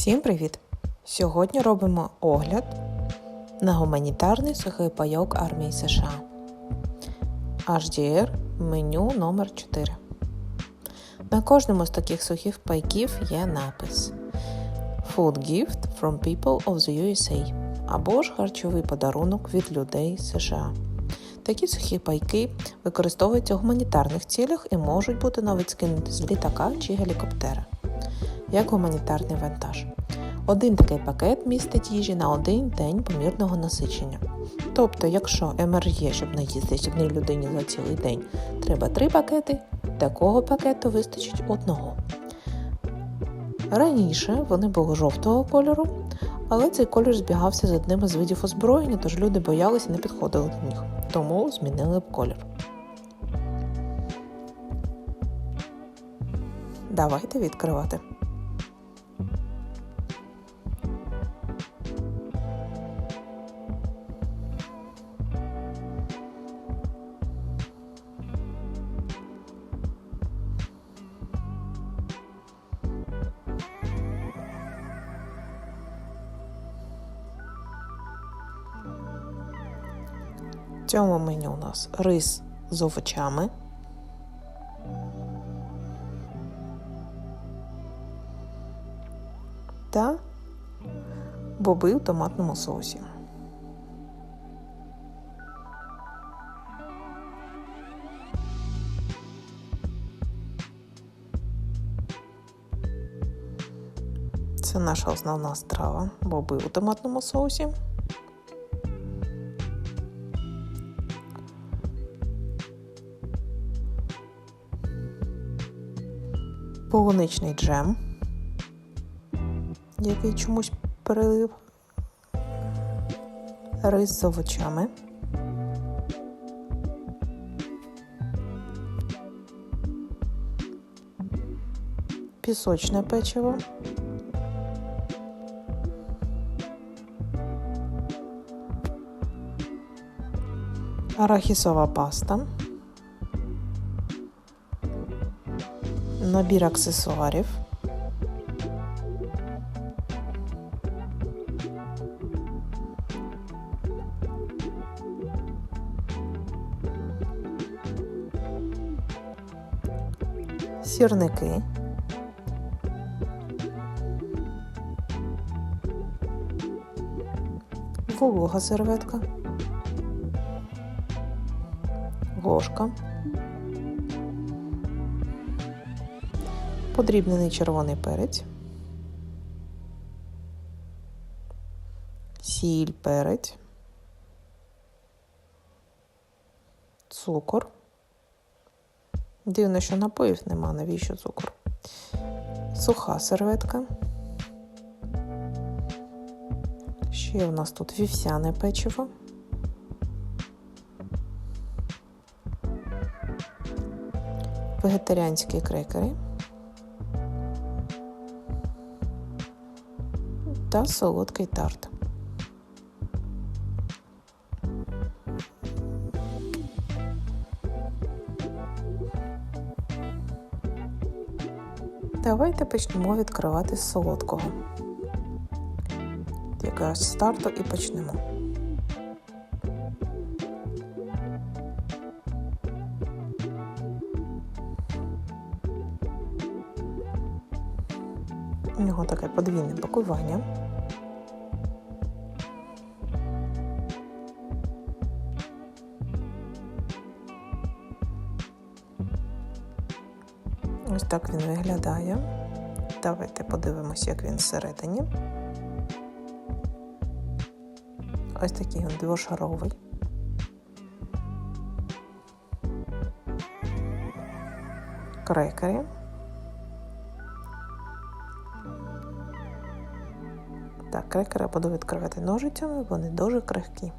Всім привіт! Сьогодні робимо огляд на гуманітарний сухий пайок армії США. HDR меню номер 4 На кожному з таких сухих пайків є напис Food Gift from People of the USA або ж харчовий подарунок від людей США. Такі сухі пайки використовуються у гуманітарних цілях і можуть бути навіть скинуті з літака чи гелікоптера як гуманітарний вантаж. Один такий пакет містить їжі на один день помірного насичення. Тобто, якщо МР є, щоб наїсти одній людині за цілий день, треба три пакети, такого пакету вистачить одного. Раніше вони були жовтого кольору, але цей колір збігався з одним із видів озброєння, тож люди боялися і не підходили до них, тому змінили б колір. Давайте відкривати. Цьому меню у нас рис з овочами. Та боби в томатному соусі. Це наша основна страва боби у томатному соусі. Полуничний джем, який чомусь перелив, рис з овочами. Пісочне печиво. Арахісова паста. Набір аксесуарів. Сірники. Волога серветка. Ложка. Подрібнений червоний перець, сіль, перець, цукор. Дивно, що напоїв нема, навіщо цукор? Суха серветка. Ще у нас тут вівсяне печиво. Вегетаріанські крекери. Та солодкий тарт. Давайте почнемо відкривати солодкого. Якраз з старту і почнемо. Подвійне пакування. Ось так він виглядає. Давайте подивимося, як він всередині. Ось такий він двошаровий. Крекери. Крекери буду відкривати ножицями, вони дуже крихкі.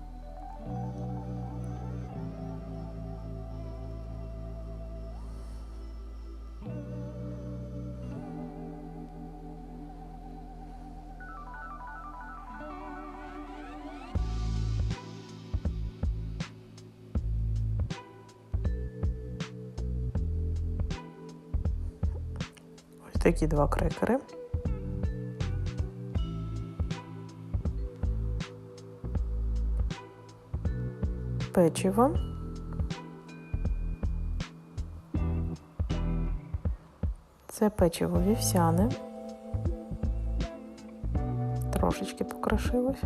Такі два крекери. Печиво. Це печиво вівсяне. Трошечки покрошилось.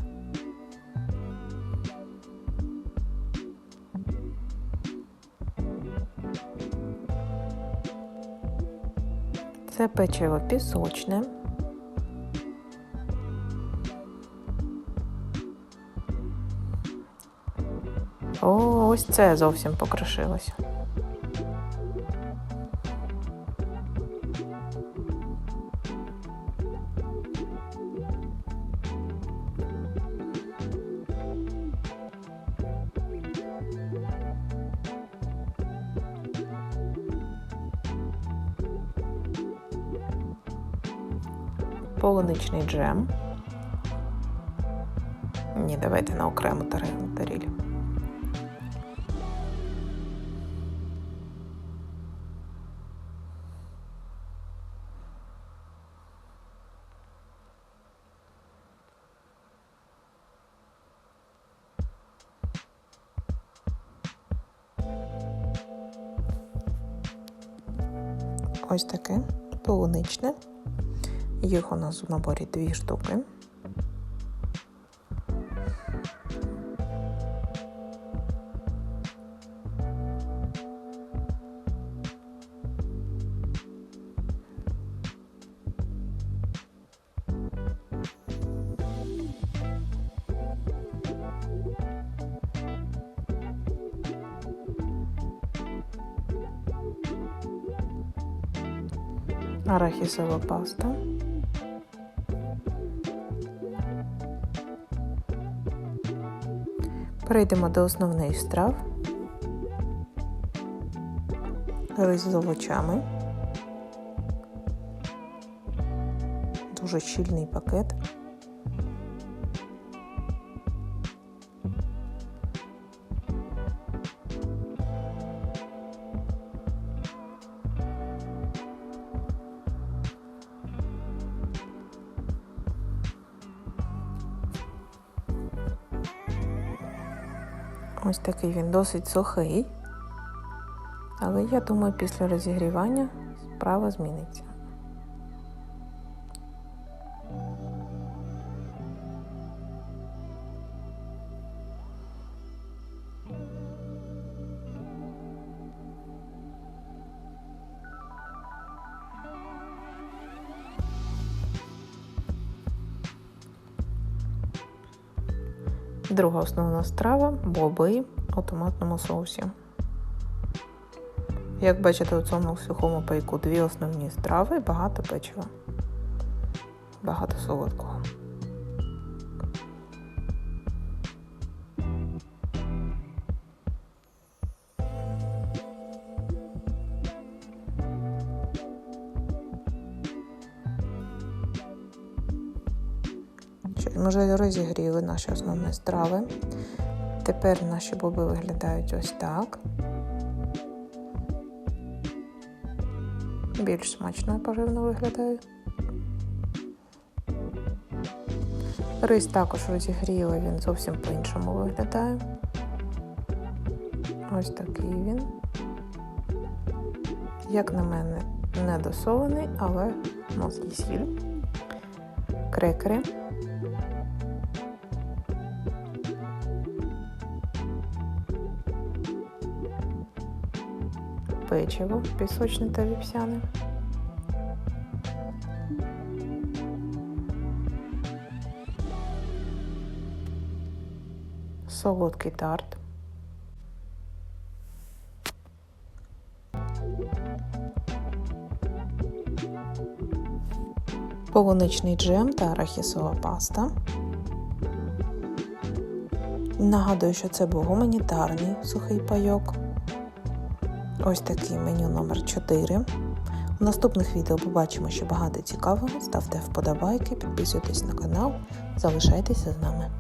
Це печиво пісочне. О, ось це зовсім покрошилося. Полуничний джем. Ні, давайте на окрему таріль. Ось таке полуничне. Їх у нас в наборі дві штуки. Арахісова паста. Перейдемо до основних страв. Рис з овочами. Дуже щільний пакет. Ось такий він досить сухий. Але я думаю, після розігрівання справа зміниться. Друга основна страва боби у томатному соусі. Як бачите, у цьому сухому пайку дві основні страви, і багато печива, багато солодкого. Ми вже розігріли наші основні страви. Тепер наші боби виглядають ось так. Більш смачно поживно виглядає. Рис також розігріли, він зовсім по-іншому виглядає. Ось такий він. Як на мене, не досолений, але є сіль, крекери. Печиво пісочне та вівсяне. Солодкий тарт. Полуничний джем та арахісова паста. Нагадую, що це був гуманітарний сухий пайок. Ось такий меню номер 4. У наступних відео побачимо ще багато цікавого. Ставте вподобайки, підписуйтесь на канал, залишайтеся з нами.